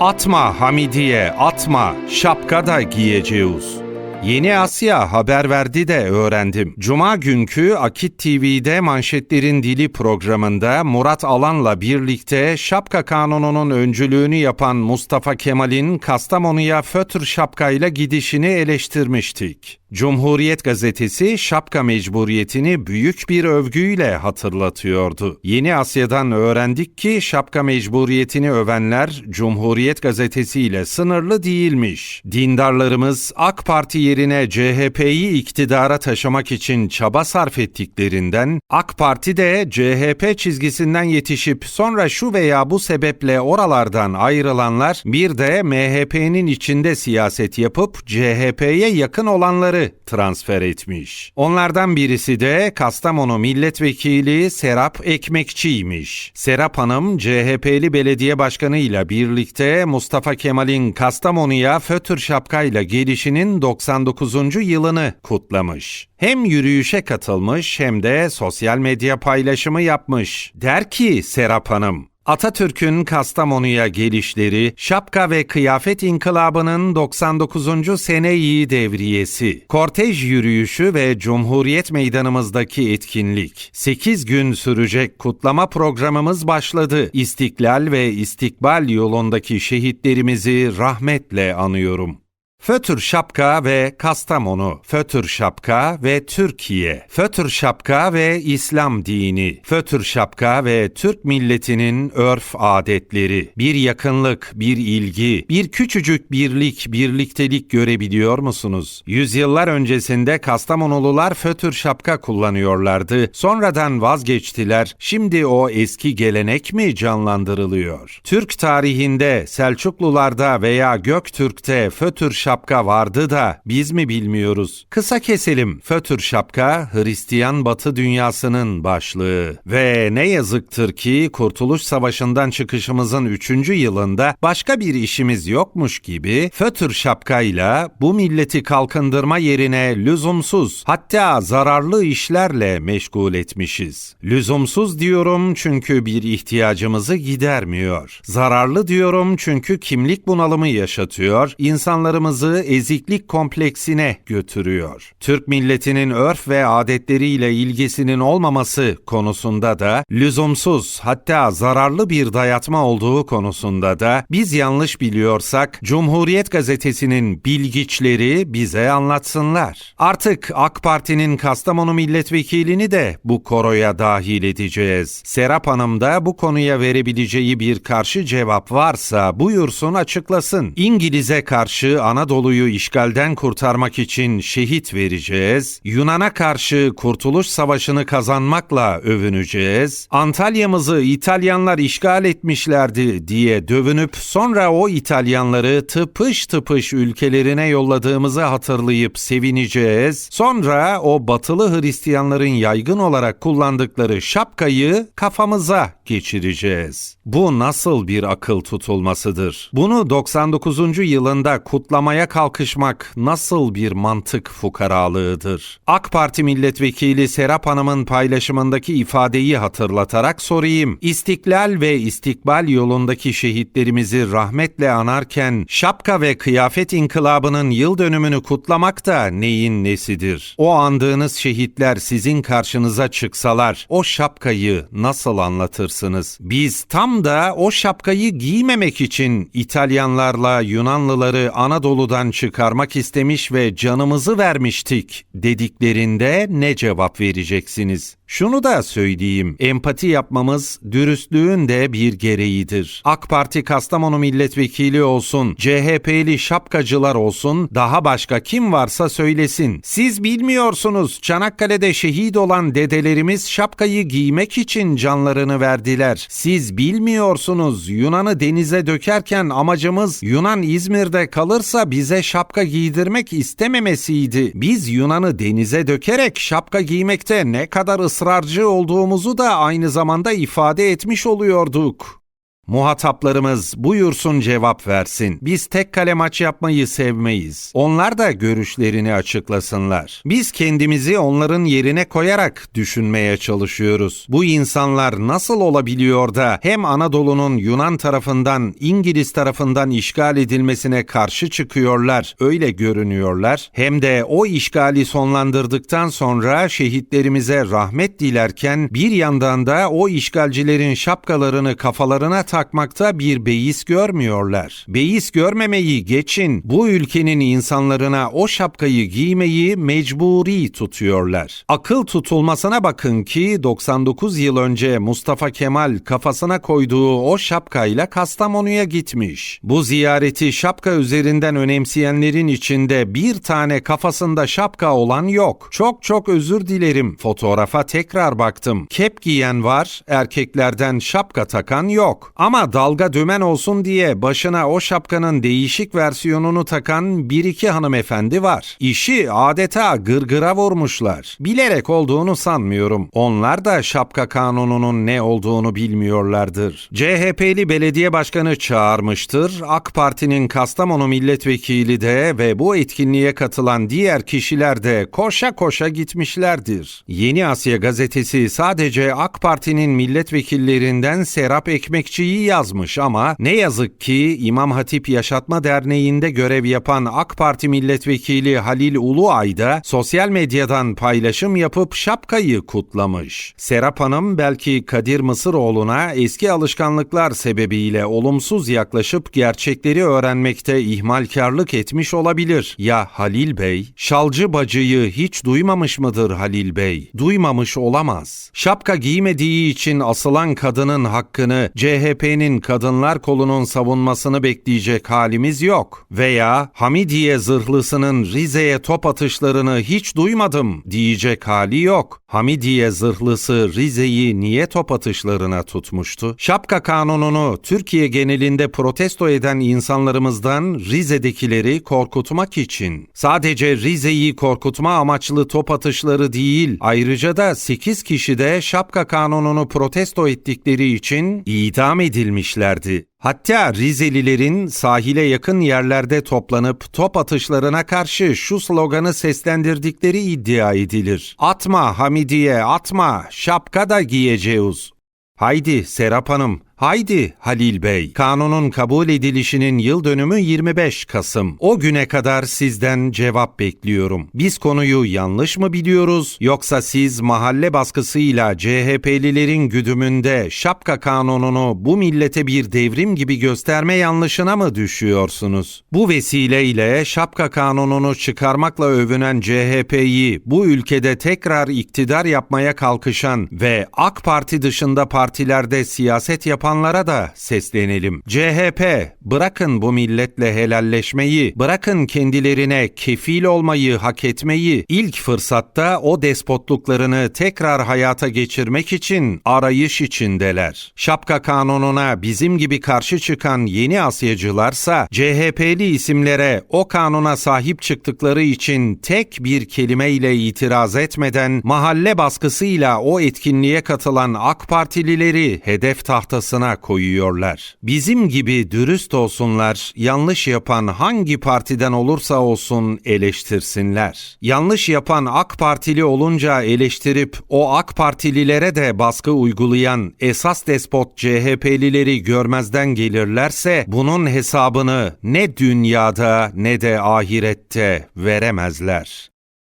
Atma Hamidiye, atma, şapka da giyeceğiz. Yeni Asya haber verdi de öğrendim. Cuma günkü Akit TV'de Manşetlerin Dili programında Murat Alan'la birlikte şapka kanununun öncülüğünü yapan Mustafa Kemal'in Kastamonu'ya fötr şapkayla gidişini eleştirmiştik. Cumhuriyet gazetesi şapka mecburiyetini büyük bir övgüyle hatırlatıyordu. Yeni Asya'dan öğrendik ki şapka mecburiyetini övenler Cumhuriyet gazetesiyle sınırlı değilmiş. Dindarlarımız AK Parti yerine CHP'yi iktidara taşımak için çaba sarf ettiklerinden AK Parti de CHP çizgisinden yetişip sonra şu veya bu sebeple oralardan ayrılanlar bir de MHP'nin içinde siyaset yapıp CHP'ye yakın olanları transfer etmiş. Onlardan birisi de Kastamonu milletvekili Serap Ekmekçiymiş. Serap Hanım CHP'li belediye başkanıyla birlikte Mustafa Kemal'in Kastamonu'ya fötr şapkayla gelişinin 99. yılını kutlamış. Hem yürüyüşe katılmış hem de sosyal medya paylaşımı yapmış. Der ki Serap Hanım, Atatürk'ün Kastamonu'ya gelişleri, şapka ve kıyafet inkılabının 99. seneyi devriyesi, kortej yürüyüşü ve Cumhuriyet Meydanımızdaki etkinlik, 8 gün sürecek kutlama programımız başladı. İstiklal ve istikbal yolundaki şehitlerimizi rahmetle anıyorum. Fötr şapka ve Kastamonu, fötr şapka ve Türkiye, fötr şapka ve İslam dini, fötr şapka ve Türk milletinin örf adetleri, bir yakınlık, bir ilgi, bir küçücük birlik, birliktelik görebiliyor musunuz? Yüzyıllar öncesinde Kastamonulular fötr şapka kullanıyorlardı, sonradan vazgeçtiler, şimdi o eski gelenek mi canlandırılıyor? Türk tarihinde, Selçuklularda veya Göktürk'te fötr şapka vardı da biz mi bilmiyoruz? Kısa keselim. Fötr şapka Hristiyan Batı dünyasının başlığı. Ve ne yazıktır ki Kurtuluş Savaşı'ndan çıkışımızın 3. yılında başka bir işimiz yokmuş gibi fötr şapkayla bu milleti kalkındırma yerine lüzumsuz hatta zararlı işlerle meşgul etmişiz. Lüzumsuz diyorum çünkü bir ihtiyacımızı gidermiyor. Zararlı diyorum çünkü kimlik bunalımı yaşatıyor, insanlarımızı eziklik kompleksine götürüyor. Türk milletinin örf ve adetleriyle ilgisinin olmaması konusunda da lüzumsuz hatta zararlı bir dayatma olduğu konusunda da biz yanlış biliyorsak Cumhuriyet Gazetesi'nin bilgiçleri bize anlatsınlar. Artık AK Parti'nin Kastamonu milletvekilini de bu koroya dahil edeceğiz. Serap Hanım da bu konuya verebileceği bir karşı cevap varsa buyursun açıklasın. İngiliz'e karşı Anadolu'yu işgalden kurtarmak için şehit vereceğiz. Yunan'a karşı Kurtuluş Savaşı'nı kazanmakla övüneceğiz. Antalya'mızı İtalyanlar işgal etmişlerdi diye dövünüp sonra o İtalyanları tıpış tıpış ülkelerine yolladığımızı hatırlayıp sevineceğiz. Sonra o batılı Hristiyanların yaygın olarak kullandıkları şapkayı kafamıza geçireceğiz. Bu nasıl bir akıl tutulmasıdır? Bunu 99. yılında kutlamaya kalkışmak nasıl bir mantık fukaralığıdır? AK Parti milletvekili Serap Hanım'ın paylaşımındaki ifadeyi hatırlatarak sorayım. İstiklal ve istikbal yolundaki şehitlerimizi rahmetle anarken şapka ve kıyafet inkılabının yıl dönümünü kutlamak da neyin nesidir? O andığınız şehitler sizin karşınıza çıksalar o şapkayı nasıl anlatırsınız? Biz tam da o şapkayı giymemek için İtalyanlarla Yunanlıları Anadolu'dan çıkarmak istemiş ve canımızı vermiştik dediklerinde ne cevap vereceksiniz? Şunu da söyleyeyim, empati yapmamız dürüstlüğün de bir gereğidir. AK Parti Kastamonu milletvekili olsun, CHP'li şapkacılar olsun, daha başka kim varsa söylesin. Siz bilmiyorsunuz, Çanakkale'de şehit olan dedelerimiz şapkayı giymek için canlarını verdiler. Siz bilmiyorsunuz, Yunan'ı denize dökerken amacımız Yunan İzmir'de kalırsa bize şapka giydirmek istememesiydi. Biz Yunan'ı denize dökerek şapka giymekte ne kadar ısrarcı olduğumuzu da aynı zamanda ifade etmiş oluyorduk. Muhataplarımız buyursun cevap versin. Biz tek kale maç yapmayı sevmeyiz. Onlar da görüşlerini açıklasınlar. Biz kendimizi onların yerine koyarak düşünmeye çalışıyoruz. Bu insanlar nasıl olabiliyor da hem Anadolu'nun Yunan tarafından İngiliz tarafından işgal edilmesine karşı çıkıyorlar, öyle görünüyorlar. Hem de o işgali sonlandırdıktan sonra şehitlerimize rahmet dilerken bir yandan da o işgalcilerin şapkalarını kafalarına takmakta bir beis görmüyorlar. Beis görmemeyi geçin, bu ülkenin insanlarına o şapkayı giymeyi mecburi tutuyorlar. Akıl tutulmasına bakın ki 99 yıl önce Mustafa Kemal kafasına koyduğu o şapkayla Kastamonu'ya gitmiş. Bu ziyareti şapka üzerinden önemseyenlerin içinde bir tane kafasında şapka olan yok. Çok çok özür dilerim. Fotoğrafa tekrar baktım. Kep giyen var, erkeklerden şapka takan yok. Ama dalga dümen olsun diye başına o şapkanın değişik versiyonunu takan bir iki hanımefendi var. İşi adeta gırgıra vurmuşlar. Bilerek olduğunu sanmıyorum. Onlar da şapka kanununun ne olduğunu bilmiyorlardır. CHP'li belediye başkanı çağırmıştır. AK Parti'nin Kastamonu milletvekili de ve bu etkinliğe katılan diğer kişiler de koşa koşa gitmişlerdir. Yeni Asya gazetesi sadece AK Parti'nin milletvekillerinden Serap Ekmekçi'yi yazmış ama ne yazık ki İmam Hatip Yaşatma Derneği'nde görev yapan AK Parti milletvekili Halil Uluay da sosyal medyadan paylaşım yapıp şapkayı kutlamış. Serap Hanım belki Kadir Mısıroğlu'na eski alışkanlıklar sebebiyle olumsuz yaklaşıp gerçekleri öğrenmekte ihmalkarlık etmiş olabilir. Ya Halil Bey, şalcı bacıyı hiç duymamış mıdır Halil Bey? Duymamış olamaz. Şapka giymediği için asılan kadının hakkını CHP'nin kadınlar kolunun savunmasını bekleyecek halimiz yok. Veya Hamidiye zırhlısının Rize'ye top atışlarını hiç duymadım diyecek hali yok. Hamidiye zırhlısı Rize'yi niye top atışlarına tutmuştu? Şapka kanununu Türkiye genelinde protesto eden insanlarımızdan Rize'dekileri korkutmak için. Sadece Rize'yi korkutma amaçlı top atışları değil, ayrıca da 8 kişi de şapka kanununu protesto ettikleri için idam edilmişlerdi. Hatta Rizelilerin sahile yakın yerlerde toplanıp top atışlarına karşı şu sloganı seslendirdikleri iddia edilir. Atma Hamidiye atma şapka da giyeceğiz. Haydi Serap Hanım, haydi Halil Bey. Kanunun kabul edilişinin yıl dönümü 25 Kasım. O güne kadar sizden cevap bekliyorum. Biz konuyu yanlış mı biliyoruz yoksa siz mahalle baskısıyla CHP'lilerin güdümünde şapka kanununu bu millete bir devrim gibi gösterme yanlışına mı düşüyorsunuz? Bu vesileyle şapka kanununu çıkarmakla övünen CHP'yi bu ülkede tekrar iktidar yapmaya kalkışan ve AK Parti dışında partilerde siyaset yapanlara da seslenelim. CHP bırakın bu milletle helalleşmeyi, bırakın kendilerine kefil olmayı hak etmeyi, ilk fırsatta o despotluklarını tekrar hayata geçirmek için arayış içindeler. Şapka kanununa bizim gibi karşı çıkan yeni Asyacılarsa CHP'li isimlere o kanuna sahip çıktıkları için tek bir kelimeyle itiraz etmeden mahalle baskısıyla o etkinliğe katılan AK Partilileri hedef tahtasına koyuyorlar. Bizim gibi dürüst olsunlar, yanlış yapan hangi partiden olursa olsun eleştirsinler. Yanlış yapan AK Partili olunca eleştirip o AK Partililere de baskı uygulayan esas despot CHP'lileri görmezden gelirlerse bunun hesabını ne dünyada ne de ahirette veremezler.